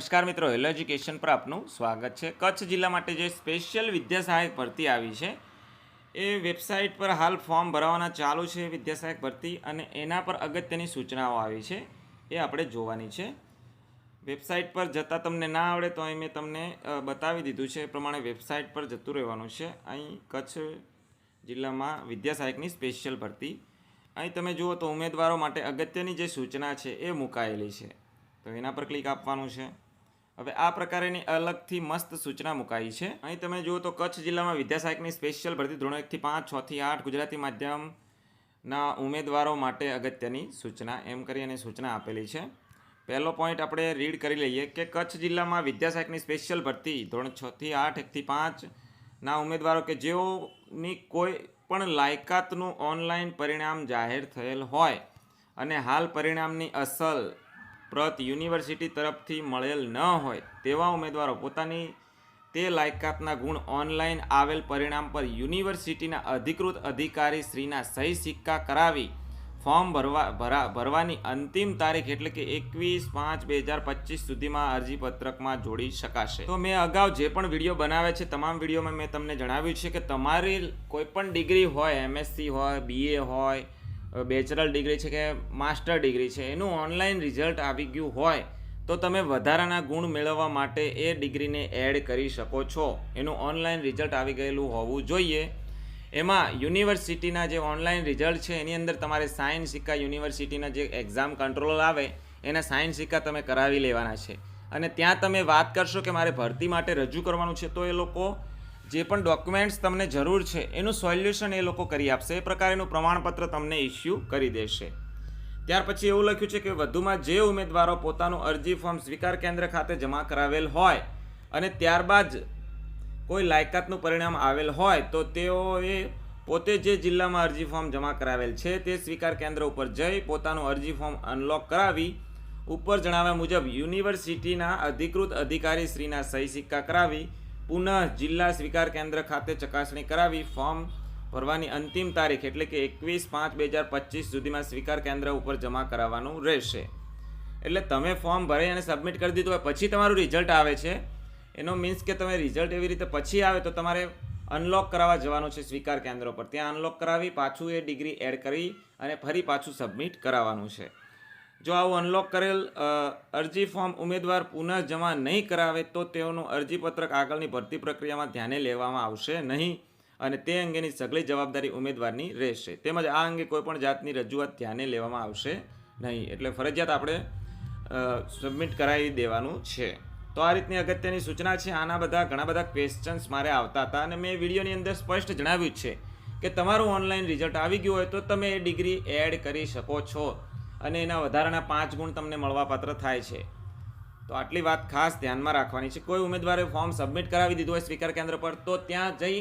નમસ્કાર મિત્રો hello education પર આપનું સ્વાગત છે. કચ્છ જિલ્લા માટે જે સ્પેશિયલ વિદ્યા સહાયક ભરતી આવી છે, એ વેબસાઇટ પર હાલ ફોર્મ ભરાવાના ચાલુ છે વિદ્યા સહાયક ભરતી અને એના પર અગત્યની સૂચનાઓ આવી છે, એ આપણે જોવાની છે. વેબસાઇટ પર જતાં તમને ના આવડે તો અહીં મેં તમને બતાવી દીધું છે. એ પ્રમાણે વેબસાઇટ પર જતું રહેવાનું છે. અહીં કચ્છ જિલ્લામાં વિદ્યા સહાયકની સ્પેશિયલ ભરતી. અહીં તમે જુઓ તો ઉમેદવારો માટે અગત્યની જે સૂચના છે એ મુકાયેલી છે. તો એના પર ક્લિક આપવાનું છે. હવે આ પ્રકારેની અલગથી મસ્ત સૂચના મુકાઈ છે. અહીં તમે જુઓ તો કચ્છ જિલ્લામાં વિદ્યાસહાયકની સ્પેશિયલ ભરતી ધોરણ એકથી પાંચ છથી આઠ ગુજરાતી માધ્યમના ઉમેદવારો માટે અગત્યની સૂચના એમ કરી અને સૂચના આપેલી છે. પહેલો પોઈન્ટ આપણે રીડ કરી લઈએ કે કચ્છ જિલ્લામાં વિદ્યાસહાયકની સ્પેશિયલ ભરતી ધોરણ છથી આઠ એકથી પાંચના ઉમેદવારો કે જેઓની કોઈ પણ લાયકાતનું ઓનલાઈન પરિણામ જાહેર થયેલ હોય અને હાલ પરિણામની અસલ પ્રત યુનિવર્સિટી તરફથી મળેલ ન હોય તેવા ઉમેદવારો પોતાની તે લાયકાતના ગુણ ઓનલાઈન આવેલ પરિણામ પર યુનિવર્સિટીના અધિકૃત અધિકારી શ્રીના સહી સિક્કા કરાવી ફોર્મ ભરવા ભરા ભરવાની અંતિમ તારીખ એટલે કે એકવીસ પાંચ બે હજાર પચીસ સુધીમાં અરજીપત્રકમાં જોડી શકાશે. તો મેં અગાઉ જે પણ વીડિયો બનાવે છે, તમામ વિડીયોમાં મેં તમને જણાવ્યું છે કે તમારી કોઈપણ ડિગ્રી હોય, એમએસસી હોય, બીએ હોય બેચરલ ડિગ્રી છે કે માસ્ટર ડિગ્રી છે, એનું ઓનલાઈન રિઝલ્ટ આવી ગયું હોય, તો તમે વધારાના ગુણ મેળવવા માટે એ ડિગ્રીને એડ કરી શકો છો. એનું ઓનલાઈન રિઝલ્ટ આવી ગયેલું હોવું જોઈએ. એમાં યુનિવર્સિટીના જે ઓનલાઈન રિઝલ્ટ છે, એની અંદર તમારે સાયન્સ સિક્કા યુનિવર્સિટીના જે એક્ઝામ કંટ્રોલર આવે, એના સાયન્સ સિક્કા તમે કરાવી લેવાના છે. અને ત્યાં તમે વાત કરશો કે મારે ભરતી માટે રજૂ કરવાનું છે, તો એ લોકો જે પણ ડોક્યુમેન્ટ્સ તમને જરૂર છે, એનું સોલ્યુશન એ લોકો કરી આપશે. એ પ્રકારેનું પ્રમાણપત્ર તમને ઇસ્યુ કરી દેશે. ત્યાર પછી એવું લખ્યું છે કે વધુમાં જે ઉમેદવારો પોતાનું અરજી ફોર્મ સ્વીકાર કેન્દ્ર ખાતે જમા કરાવેલ હોય અને ત્યારબાદ કોઈ લાયકાતનું પરિણામ આવેલ હોય તો તેઓએ પોતે જે જિલ્લામાં અરજી ફોર્મ જમા કરાવેલ છે તે સ્વીકાર કેન્દ્ર ઉપર જઈ પોતાનું અરજી ફોર્મ અનલોક કરાવી ઉપર જણાવ્યા મુજબ યુનિવર્સિટીના અધિકૃત અધિકારી શ્રીના સહી સિક્કા કરાવી પુનઃ જિલ્લા સ્વીકાર કેન્દ્ર ખાતે ચકાસણી કરાવી ફોર્મ ભરવાની અંતિમ તારીખ એટલે કે એકવીસ પાંચ બે હજાર પચીસ સુધીમાં સ્વીકાર કેન્દ્ર ઉપર જમા કરાવવાનું રહેશે. એટલે તમે ફોર્મ ભરી અને સબમિટ કરી દીધું હોય, પછી તમારું રિઝલ્ટ આવે છે. એનો મીન્સ કે તમે રિઝલ્ટ એવી રીતે પછી આવે તો તમારે અનલોક કરાવવા જવાનું છે સ્વીકાર કેન્દ્રો પર ત્યાં અનલોક કરાવી, પાછું એ ડિગ્રી એડ કરી અને ફરી પાછું સબમિટ કરાવવાનું છે. જો આવું અનલોક કરેલ અરજી ફોર્મ ઉમેદવાર પુનઃ જમા નહીં કરાવે તો તેઓનું અરજીપત્રક આગળની ભરતી પ્રક્રિયામાં ધ્યાને લેવામાં આવશે નહીં અને તે અંગેની સઘળી જવાબદારી ઉમેદવારની રહેશે. તેમજ આ અંગે કોઈપણ જાતની રજૂઆત ધ્યાને લેવામાં આવશે નહીં. એટલે ફરજિયાત આપણે સબમિટ કરાવી દેવાનું છે. તો આ રીતની અગત્યની સૂચના છે. આના બધા ઘણા બધા ક્વેશ્ચન્સ મારે આવતા હતા અને મેં વિડીયોની અંદર સ્પષ્ટ જણાવ્યું છે કે તમારું ઓનલાઈન રિઝલ્ટ આવી ગયું હોય તો તમે એ ડિગ્રી એડ કરી શકો છો. અને એના વધારાના પાંચ ગુણ તમને મળવાપાત્ર થાય છે. તો આટલી વાત ખાસ ધ્યાનમાં રાખવાની છે. કોઈ ઉમેદવારે ફોર્મ સબમિટ કરાવી દીધું હોય સ્વીકાર કેન્દ્ર પર, તો ત્યાં જઈ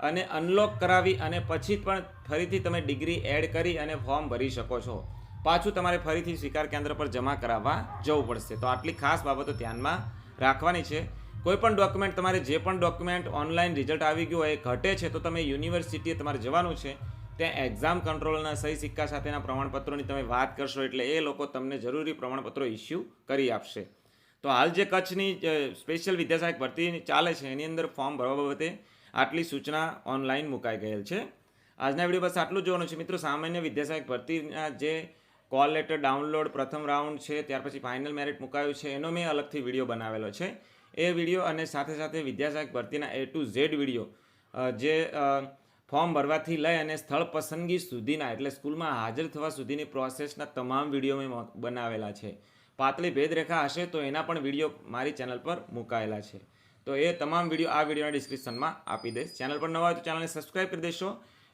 અને અનલોક કરાવી અને પછી પણ ફરીથી તમે ડિગ્રી એડ કરી અને ફોર્મ ભરી શકો છો. પાછું તમારે ફરીથી સ્વીકાર કેન્દ્ર પર જમા કરાવવા જવું પડશે. તો આટલી ખાસ બાબતો ધ્યાનમાં રાખવાની છે. કોઈ પણ ડોક્યુમેન્ટ તમારે જે પણ ડોક્યુમેન્ટ ઓનલાઈન રિઝલ્ટ આવી ગયું હોય એ ઘટે છે, તો તમે યુનિવર્સિટીએ તમારે જવાનું છે. ત્યાં એક્ઝામ કંટ્રોલના સહી સિક્કા સાથેના પ્રમાણપત્રોની તમે વાત કરશો એટલે એ લોકો તમને જરૂરી પ્રમાણપત્રો ઇસ્યુ કરી આપશે. તો હાલ જે કચ્છની સ્પેશિયલ વિદ્યાસહાયક ભરતી ચાલે છે, એની અંદર ફોર્મ ભરવા બાબતે આટલી સૂચના ઓનલાઈન મુકાઈ ગયેલ છે. આજના વીડિયો બસ આટલું જોવાનું છે. મિત્રો, સામાન્ય વિદ્યાસહાયક ભરતીના જે કોલ લેટર ડાઉનલોડ પ્રથમ રાઉન્ડ છે, ત્યાર પછી ફાઇનલ મેરિટ મુકાયું છે, એનો મેં અલગથી વીડિયો બનાવેલો છે. એ વીડિયો અને સાથે સાથે વિદ્યાસહાયક ભરતીના એ ટુ ઝેડ વીડિયો જે ફોર્મ ભરવાથી લઈ અને સ્થળ પસંદગી સુધીના, એટલે સ્કૂલમાં હાજર થવા સુધીની પ્રોસેસના તમામ વીડિયો મેં બનાવેલા છે. પાતળી ભેદરેખા હશે તો એના પણ વીડિયો મારી ચેનલ પર મુકાયેલા છે. તો એ તમામ વીડિયો આ વિડીયોના ડિસ્ક્રિપ્શનમાં આપી દઈશ. ચેનલ પર નવા હોય તો ચેનલને સબસ્ક્રાઈબ કરી દેશો.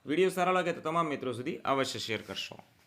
વીડિયો સારા લાગે તો તમામ મિત્રો સુધી અવશ્ય શેર કરશો.